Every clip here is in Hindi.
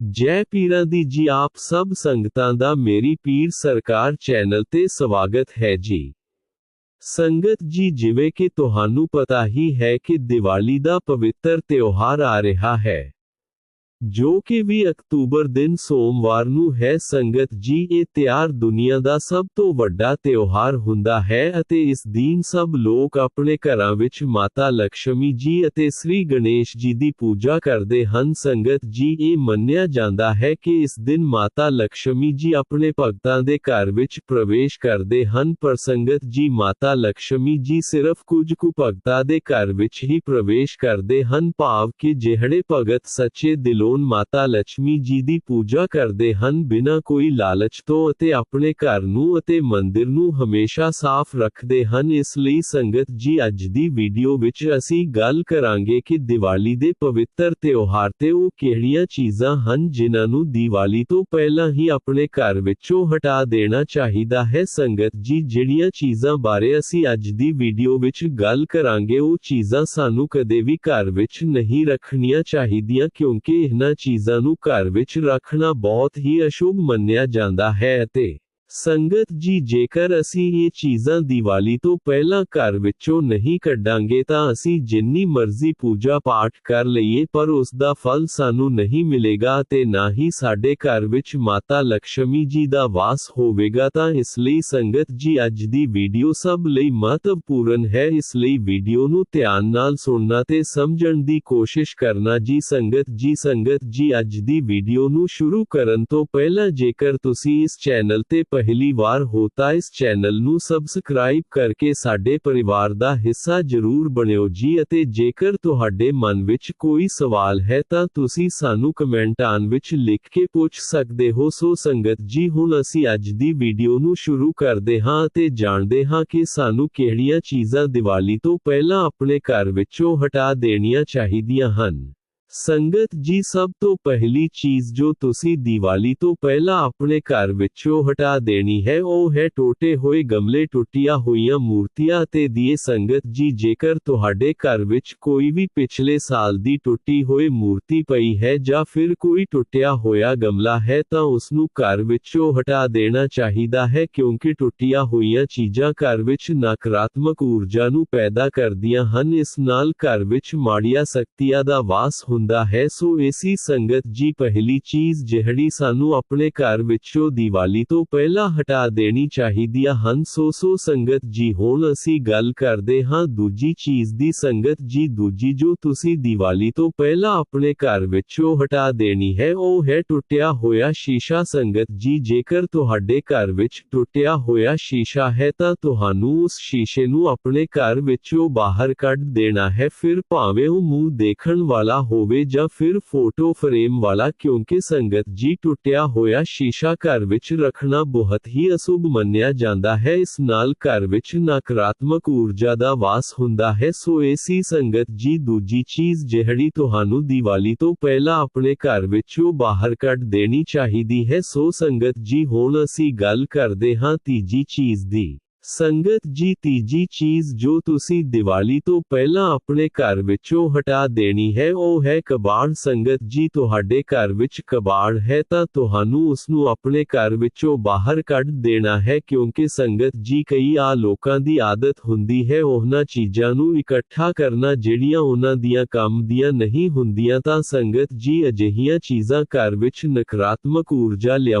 ਜੈ ਪੀਰਾਂ ਦੀ ਜੀ ਆਪ ਸਭ ਸੰਗਤਾਂ ਦਾ ਮੇਰੀ ਪੀਰ ਸਰਕਾਰ ਚੈਨਲ ਤੇ ਸਵਾਗਤ ਹੈ ਜੀ ਸੰਗਤ ਜੀ ਜਿਵੇਂ ਕਿ ਤੁਹਾਨੂੰ ਪਤਾ ਹੀ ਹੈ ਕਿ ਦੀਵਾਲੀ ਦਾ ਪਵਿੱਤਰ ਤਿਉਹਾਰ ਆ ਰਿਹਾ ਹੈ जो कि भी अक्टूबर दिन सोमवार नू है संगत जी ए त्यार दुनिया दा सब तो वड्डा त्योहार हुंदा है अते इस दिन सब लोग अपने घरां विच माता लक्ष्मी जी अते श्री गणेश जी दी पूजा करदे हन संगत जी ए मन्या जांदा है कि इस दिन माता लक्ष्मी जी अपने भक्तां दे घर विच प्रवेश करते हैं पर संगत जी माता लक्ष्मी जी सिर्फ़ कुछ कु भक्तां दे घर विच ही प्रवेश करते हैं भाव कि जेहड़े भगत सच्चे दिलो ਲੋਨ ਮਾਤਾ ਲక్ష్ਮੀ ਜੀ ਦੀ ਪੂਜਾ ਕਰਦੇ ਹਨ ਬਿਨਾ ਕੋਈ ਲਾਲਚ ਤੋਂ ਅਤੇ ਆਪਣੇ ਘਰ ਨੂੰ ਅਤੇ ਮੰਦਿਰ ਨੂੰ ਹਮੇਸ਼ਾ ਸਾਫ਼ ਰੱਖਦੇ ਹਨ ਇਸ ਲਈ ਸੰਗਤ ਜੀ ਅੱਜ ਦੀ ਵੀਡੀਓ ਵਿੱਚ ਅਸੀਂ ਗੱਲ ਕਰਾਂਗੇ ਕਿ ਦੀਵਾਲੀ ਦੇ ਪਵਿੱਤਰ ਤਿਉਹਾਰ ਤੇ ਉਹ ਕਿਹੜੀਆਂ ਚੀਜ਼ਾਂ ਹਨ ਜਿਨ੍ਹਾਂ ਨੂੰ ਦੀਵਾਲੀ ਤੋਂ ਪਹਿਲਾਂ ਹੀ ਆਪਣੇ ਘਰ ਵਿੱਚੋਂ ਹਟਾ ਦੇਣਾ ਚਾਹੀਦਾ ਹੈ ਸੰਗਤ ਜੀ ਜਿਹੜੀਆਂ ਚੀਜ਼ਾਂ ਬਾਰੇ ਅਸੀਂ ਅੱਜ ਦੀ ਵੀਡੀਓ ਵਿੱਚ ਗੱਲ ਕਰਾਂਗੇ ਉਹ ਚੀਜ਼ਾਂ ਸਾਨੂੰ ਕਦੇ ਵੀ ਘਰ ਵਿੱਚ ਨਹੀਂ ਰੱਖਣੀਆਂ ਚਾਹੀਦੀਆਂ ਕਿਉਂਕਿ ਇਹ ਚੀਜ਼ਾਂ ਨੂੰ ਘਰ ਵਿੱਚ ਰੱਖਣਾ ਬਹੁਤ ਹੀ ਅਸ਼ੁਭ ਮੰਨਿਆ ਜਾਂਦਾ ਹੈ ਅਤੇ संगत जी जेकर असी ये चीजा दिवाली तो पहला घर नहीं कडांगे तो असी जिनी मर्ज़ी पूजा पाठ कर लिए पर उसका फल सानू नहीं मिलेगा ते ना ही साढ़े घर माता लक्ष्मी जी का वास होगा तो इसलिए संगत जी अज की वीडियो सब लिय महत्वपूर्ण है इसलिए वीडियो न्यान न सुनना समझ की कोशिश करना जी संगत जी संगत जी अज की वीडियो नुरू करने तो पहला जेकर इस चैनल से ਪਹਿਲੀ ਵਾਰ ਹੋ ਤਾਂ ਇਸ ਚੈਨਲ ਨੂੰ ਸਬਸਕ੍ਰਾਈਬ ਕਰਕੇ ਸਾਡੇ ਪਰਿਵਾਰ ਦਾ ਹਿੱਸਾ ਜ਼ਰੂਰ ਬਣਿਓ ਜੀ ਅਤੇ ਜੇਕਰ ਤੁਹਾਡੇ ਮਨ ਵਿੱਚ ਕੋਈ ਸਵਾਲ ਹੈ ਤਾਂ ਤੁਸੀਂ ਸਾਨੂੰ ਕਮੈਂਟਾਂ ਵਿੱਚ ਲਿਖ ਕੇ ਪੁੱਛ ਸਕਦੇ ਹੋ ਸੋ ਸੰਗਤ ਜੀ ਹੁਣ ਅਸੀਂ ਅੱਜ ਦੀ ਵੀਡੀਓ ਨੂੰ ਸ਼ੁਰੂ ਕਰਦੇ ਹਾਂ ਅਤੇ ਜਾਣਦੇ ਹਾਂ ਕਿ ਸਾਨੂੰ ਕਿਹੜੀਆਂ ਚੀਜ਼ਾਂ ਦੀਵਾਲੀ ਤੋਂ ਪਹਿਲਾਂ ਆਪਣੇ ਘਰ ਵਿੱਚੋਂ ਹਟਾ ਦੇਣੀਆਂ ਚਾਹੀਦੀਆਂ ਹਨ ਸੰਗਤ ਜੀ ਸਭ ਤੋਂ ਪਹਿਲੀ ਚੀਜ਼ ਜੋ ਤੁਸੀਂ ਦੀਵਾਲੀ ਤੋਂ ਪਹਿਲਾਂ ਆਪਣੇ ਘਰ ਵਿੱਚੋਂ ਹਟਾ ਦੇਣੀ ਹੈ ਉਹ ਹੈ ਟੋਟੇ ਹੋਏ ਗਮਲੇ ਟੁੱਟੀਆਂ ਹੋਈਆਂ ਮੂਰਤੀਆਂ ਅਤੇ ਦੀਏ ਸੰਗਤ ਜੀ ਜੇਕਰ ਤੁਹਾਡੇ ਘਰ ਵਿੱਚ ਕੋਈ ਵੀ ਪਿਛਲੇ ਸਾਲ ਦੀ ਟੁੱਟੀ ਹੋਈ ਮੂਰਤੀ ਪਈ ਹੈ ਜਾਂ ਫਿਰ ਕੋਈ ਟੁੱਟਿਆ ਹੋਇਆ ਗਮਲਾ ਹੈ ਤਾਂ ਉਸ ਨੂੰ ਘਰ ਵਿੱਚੋਂ ਹਟਾ ਦੇਣਾ ਚਾਹੀਦਾ ਹੈ ਕਿਉਂਕਿ ਟੁੱਟੀਆਂ ਹੋਈਆਂ ਚੀਜ਼ਾਂ ਘਰ ਵਿੱਚ ਨਕਾਰਾਤਮਕ ਊਰਜਾ ਨੂੰ ਪੈਦਾ ਕਰਦੀਆਂ ਹਨ ਇਸ ਨਾਲ ਘਰ ਵਿੱਚ ਮਾੜੀਆਂ ਸ਼ਕਤੀਆਂ ਦਾ ਵਾਸ ਹੁੰਦਾ ਹੈ ਸੋ ਇਸੀ ਸੰਗਤ ਜੀ ਪਹਿਲੀ ਚੀਜ਼ ਜਿਹੜੀ ਸਾਨੂੰ ਆਪਣੇ ਘਰ ਵਿੱਚੋਂ ਦੀਵਾਲੀ ਤੋਂ ਪਹਿਲਾਂ ਹਟਾ ਦੇਣੀ ਚਾਹੀਦੀਆਂ ਹਨ ਸੋ ਸੋ ਸੰਗਤ ਜੀ ਹੁਣ ਅਸੀਂ ਗੱਲ ਕਰਦੇ ਹਾਂ ਦੂਜੀ ਚੀਜ਼ ਦੀ ਸੰਗਤ ਜੀ ਦੂਜੀ ਜੋ ਤੁਸੀਂ ਦੀਵਾਲੀ ਤੋਂ ਪਹਿਲਾਂ ਆਪਣੇ ਘਰ ਵਿੱਚੋਂ ਹਟਾ ਦੇਣੀ ਹੈ ਉਹ ਹੈ ਟੁੱਟਿਆ ਹੋਇਆ ਸ਼ੀਸ਼ਾ ਸੰਗਤ ਜੀ ਜੇਕਰ ਤੁਹਾਡੇ ਘਰ ਵਿੱਚ ਟੁੱਟਿਆ ਹੋਇਆ ਸ਼ੀਸ਼ਾ ਹੈ ਤਾਂ ਤੁਹਾਨੂੰ ਉਸ ਸ਼ੀਸ਼ੇ ਨੂੰ ਆਪਣੇ ਘਰ ਵਿੱਚੋਂ ਬਾਹਰ ਕੱਢ ਦੇਣਾ ਹੈ ਫਿਰ ਭਾਵੇਂ ਉਹ ਮੂੰਹ ਦੇਖਣ ਵਾਲਾ ਹੋਵੇ ਜਾਂ ਫਿਰ ਫੋਟੋ ਫਰੇਮ ਵਾਲਾ ਕਿਉਂਕਿ ਸੰਗਤ ਜੀ ਟੁੱਟਿਆ ਹੋਇਆ ਸ਼ੀਸ਼ਾ ਘਰ ਵਿੱਚ ਰੱਖਣਾ ਬਹੁਤ ਹੀ ਅਸੁਭ ਮੰਨਿਆ ਜਾਂਦਾ ਹੈ ਇਸ ਨਾਲ ਘਰ ਵਿੱਚ ਨਕਾਰਾਤਮਕ ਊਰਜਾ ਦਾ ਵਾਸ ਹੁੰਦਾ ਹੈ ਸੋ ਐਸੀ ਸੰਗਤ ਜੀ ਦੂਜੀ ਚੀਜ਼ ਜਿਹੜੀ ਤੁਹਾਨੂੰ ਦੀਵਾਲੀ ਤੋਂ ਪਹਿਲਾਂ ਆਪਣੇ ਘਰ ਵਿੱਚੋਂ ਬਾਹਰ ਕੱਢ ਦੇਣੀ ਚਾਹੀਦੀ ਹੈ ਸੋ ਸੰਗਤ ਜੀ ਹੁਣ ਅਸੀਂ ਗੱਲ ਕਰਦੇ ਹਾਂ ਤੀਜੀ ਚੀਜ਼ ਦੀ संगत जी, तीजी चीज़ जो तुसी दिवाली तो पहला अपने घर हटा देनी है, ओ है कबाड़। संगत जी, तुहाडे घर कबाड़ है, ता तुहानू उसनू अपने घर बाहर कढ देना है, क्योंकि संगत जी कई आ लोकां दी आदत होंगी है, ओहना चीजा इकट्ठा करना जेडियाँ उन्होंने काम दियाँ नहीं हुंदियाँ, ता संगत जी अजेहियाँ चीजा घर नकारात्मक ऊर्जा लिया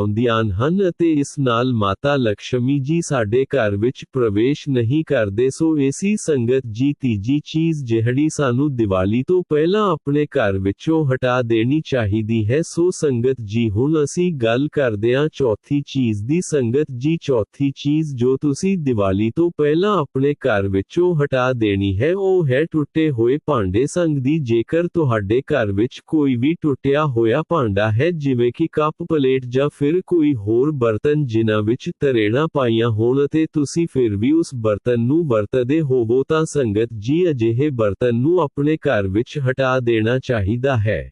इस नाल माता लक्ष्मी जी साडे घर ਵਿੱਚ ਪ੍ਰਵੇਸ਼ ਨਹੀਂ ਕਰਦੇ ਸੋ ਐਸੀ ਸੰਗਤ ਜੀ ਤੀਜੀ ਚੀਜ਼ ਜਿਹੜੀ ਸਾਨੂੰ ਦੀਵਾਲੀ ਤੋਂ ਪਹਿਲਾਂ ਆਪਣੇ ਘਰ ਵਿੱਚੋਂ ਹਟਾ ਦੇਣੀ ਚਾਹੀਦੀ ਹੈ ਸੋ ਸੰਗਤ ਜੀ ਹੁਣ ਅਸੀਂ ਗੱਲ ਕਰਦੇ ਹਾਂ ਚੌਥੀ ਚੀਜ਼ ਦੀ ਸੰਗਤ ਜੀ ਚੌਥੀ ਚੀਜ਼ ਜੋ ਤੁਸੀਂ ਦੀਵਾਲੀ ਤੋਂ ਪਹਿਲਾਂ ਆਪਣੇ ਘਰ ਵਿੱਚੋਂ ਹਟਾ ਦੇਣੀ ਹੈ ਉਹ ਹੈ ਟੁੱਟੇ ਹੋਏ ਭਾਂਡੇ ਸੰਗ ਦੀ ਜੇਕਰ ਤੁਹਾਡੇ ਘਰ ਵਿੱਚ ਕੋਈ ਵੀ ਟੁੱਟਿਆ ਹੋਇਆ ਭਾਂਡਾ ਹੈ ਜਿਵੇਂ ਕਿ ਕੱਪ ਪਲੇਟ ਜਾਂ ਫਿਰ ਕੋਈ ਹੋਰ ਬਰਤਨ ਜਿਨ੍ਹਾਂ ਵਿੱਚ ਤਰੇੜਾਂ ਪਾਈਆਂ ਹੋਣ ਅਤੇ ਤੁਸੀਂ ਫਿਰ ਵੀ ਉਸ ਬਰਤਨ ਨੂੰ ਵਰਤਦੇ ਹੋਵੋ ਤਾਂ ਸੰਗਤ ਜੀ ਅਜਿਹੇ ਬਰਤਨ ਨੂੰ ਆਪਣੇ ਘਰ ਵਿੱਚ ਹਟਾ ਦੇਣਾ ਚਾਹੀਦਾ ਹੈ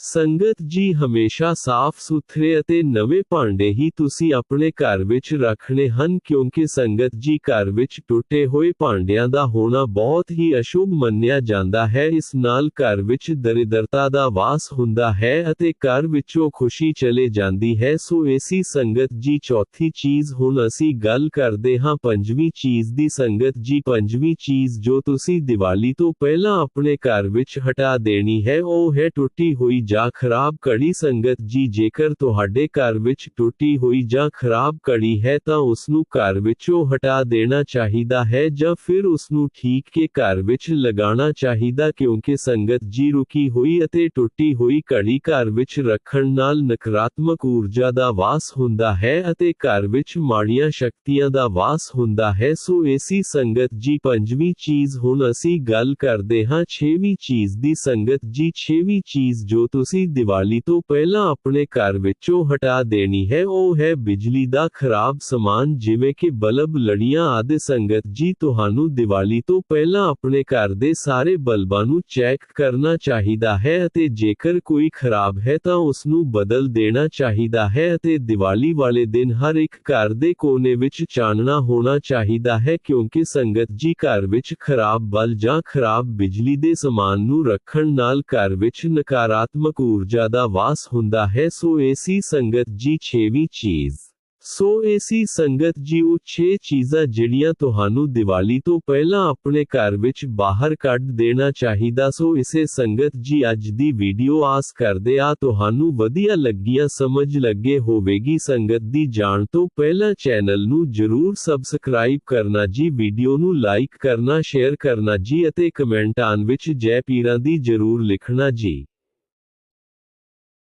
ਸੰਗਤ ਜੀ ਹਮੇਸ਼ਾ ਸਾਫ਼ ਸੁਥਰੇ ਅਤੇ ਨਵੇਂ ਭਾਂਡੇ ਹੀ ਤੁਸੀਂ ਆਪਣੇ ਘਰ ਵਿੱਚ ਰੱਖਣੇ ਹਨ ਕਿਉਂਕਿ ਸੰਗਤ ਜੀ ਘਰ ਵਿੱਚ ਟੁੱਟੇ ਹੋਏ ਭਾਂਡਿਆਂ ਦਾ ਹੋਣਾ ਬਹੁਤ ਹੀ ਅਸ਼ੁਭ ਮੰਨਿਆ ਜਾਂਦਾ ਹੈ ਇਸ ਨਾਲ ਘਰ ਵਿੱਚ ਦਰਿਦਰਤਾ ਦਾ ਵਾਸ ਹੁੰਦਾ ਹੈ ਅਤੇ ਘਰ ਵਿੱਚੋਂ ਖੁਸ਼ੀ ਚਲੇ ਜਾਂਦੀ ਹੈ ਸੋ ਏਸੀ ਸੰਗਤ ਜੀ ਚੌਥੀ ਚੀਜ਼ ਹੁਣ ਅਸੀਂ ਗੱਲ ਕਰਦੇ ਹਾਂ ਪੰਜਵੀਂ ਚੀਜ਼ ਦੀ ਸੰਗਤ ਜੀ ਪੰਜਵੀਂ ਚੀਜ਼ ਜੋ ਤੁਸੀਂ ਦੀਵਾਲੀ ਤੋਂ ਪਹਿਲਾਂ ਆਪਣੇ ਘਰ ਵਿੱਚ ਹਟਾ ਦੇਣੀ ਹੈ ਉਹ ਹੈ ਟੁੱਟੀ ਹੋਈ ਜਾਂ ਖਰਾਬ ਘੜੀ ਸੰਗਤ ਜੀ ਜੇਕਰ ਤੁਹਾਡੇ ਘਰ ਵਿੱਚ ਟੁੱਟੀ ਹੋਈ ਜਾਂ ਖਰਾਬ ਘੜੀ ਹੈ ਤਾਂ ਉਸ ਨੂੰ ਘਰ ਵਿੱਚੋਂ ਹਟਾ ਦੇਣਾ ਚਾਹੀਦਾ ਹੈ ਜਾਂ ਫਿਰ ਉਸ ਨੂੰ ਠੀਕ ਕੇ ਘਰ ਵਿੱਚ ਲਗਾਉਣਾ ਚਾਹੀਦਾ ਕਿਉਂਕਿ ਸੰਗਤ ਜੀ ਰੁਕੀ ਹੋਈ ਅਤੇ ਟੁੱਟੀ ਹੋਈ ਘੜੀ ਘਰ ਵਿੱਚ ਰੱਖਣ ਨਾਲ ਨਕਾਰਾਤਮਕ ਊਰਜਾ ਦਾ ਵਾਸ ਹੁੰਦਾ ਹੈ ਅਤੇ ਘਰ ਵਿੱਚ ਮਾੜੀਆਂ ਸ਼ਕਤੀਆਂ ਦਾ ਵਾਸ ਹੁੰਦਾ ਹੈ ਸੋ ਏਸੀ ਸੰਗਤ ਜੀ ਪੰਜਵੀਂ ਚੀਜ਼ ਹੁਣ ਅਸੀਂ ਗੱਲ ਕਰਦੇ ਹਾਂ ਛੇਵੀਂ ਚੀਜ਼ ਦੀ ਸੰਗਤ ਜੀ ਛੇਵੀਂ ਚੀਜ਼ ਜੋ ਤੁਸੀਂ ਦੀਵਾਲੀ ਤੋਂ ਪਹਿਲਾਂ ਆਪਣੇ ਘਰ ਵਿੱਚੋਂ ਹਟਾ ਦੇਣੀ ਹੈ ਉਹ ਹੈ ਬਿਜਲੀ ਦਾ ਖਰਾਬ ਸਮਾਨ ਜਿਵੇਂ ਕਿ ਬਲਬ ਲੜੀਆਂ ਆਦਿ ਸੰਗਤ ਜੀ ਤੁਹਾਨੂੰ ਦੀਵਾਲੀ ਤੋਂ ਪਹਿਲਾਂ ਆਪਣੇ ਘਰ ਦੇ ਸਾਰੇ ਬਲਬਾਂ ਨੂੰ ਚੈੱਕ ਕਰਨਾ ਚਾਹੀਦਾ ਹੈ ਅਤੇ ਜੇਕਰ ਕੋਈ ਖਰਾਬ ਹੈ ਤਾਂ ਉਸ ਨੂੰ ਬਦਲ ਦੇਣਾ ਚਾਹੀਦਾ ਹੈ ਅਤੇ ਦੀਵਾਲੀ ਵਾਲੇ ਦਿਨ ਹਰ ਇੱਕ ਘਰ ਦੇ ਕੋਨੇ ਵਿੱਚ ਚਾਨਣਾ ਹੋਣਾ ਚਾਹੀਦਾ ਹੈ ਕਿਉਂਕਿ ਸੰਗਤ ਜੀ ਘਰ ਵਿੱਚ ਖਰਾਬ ਬਲ ਜਾਂ ਖਰਾਬ ਬਿਜਲੀ ਦੇ ਸਮਾਨ ਨੂੰ ਰੱਖਣ ਨਾਲ ਘਰ ਵਿੱਚ ਨਕਾਰਾਤਮਕ ਊਰਜਾ ਦਾ ਵਾਸ ਹੁੰਦਾ ਹੈ ਸੋ ਏਸੀ ਸੰਗਤ ਜੀ ਛੇਵੀਂ ਚੀਜ਼ ਸੋ ਏਸੀ ਸੰਗਤ ਜੀ ਉਹ 6 ਚੀਜ਼ਾਂ ਜਿਹੜੀਆਂ ਤੁਹਾਨੂੰ ਦੀਵਾਲੀ ਤੋਂ ਪਹਿਲਾਂ ਆਪਣੇ ਘਰ ਵਿੱਚ ਬਾਹਰ ਕੱਢ ਦੇਣਾ ਚਾਹੀਦਾ ਸੋ ਇਸੇ ਸੰਗਤ ਜੀ ਅੱਜ ਦੀ ਵੀਡੀਓ ਆਸ ਕਰਦੇ ਆ ਤੁਹਾਨੂੰ ਵਧੀਆ ਲੱਗੀਆਂ ਸਮਝ ਲੱਗੇ ਹੋਵੇਗੀ ਸੰਗਤ ਦੀ ਜਾਣ ਤੋਂ ਪਹਿਲਾਂ ਚੈਨਲ ਨੂੰ ਜਰੂਰ ਸਬਸਕ੍ਰਾਈਬ ਕਰਨਾ ਜੀ ਵੀਡੀਓ ਨੂੰ ਲਾਈਕ ਕਰਨਾ ਸ਼ੇਅਰ ਕਰਨਾ ਜੀ ਅਤੇ ਕਮੈਂਟਾਂ ਵਿੱਚ ਜੈ ਪੀਰਾਂ ਦੀ ਜਰੂਰ ਲਿਖਣਾ ਜੀ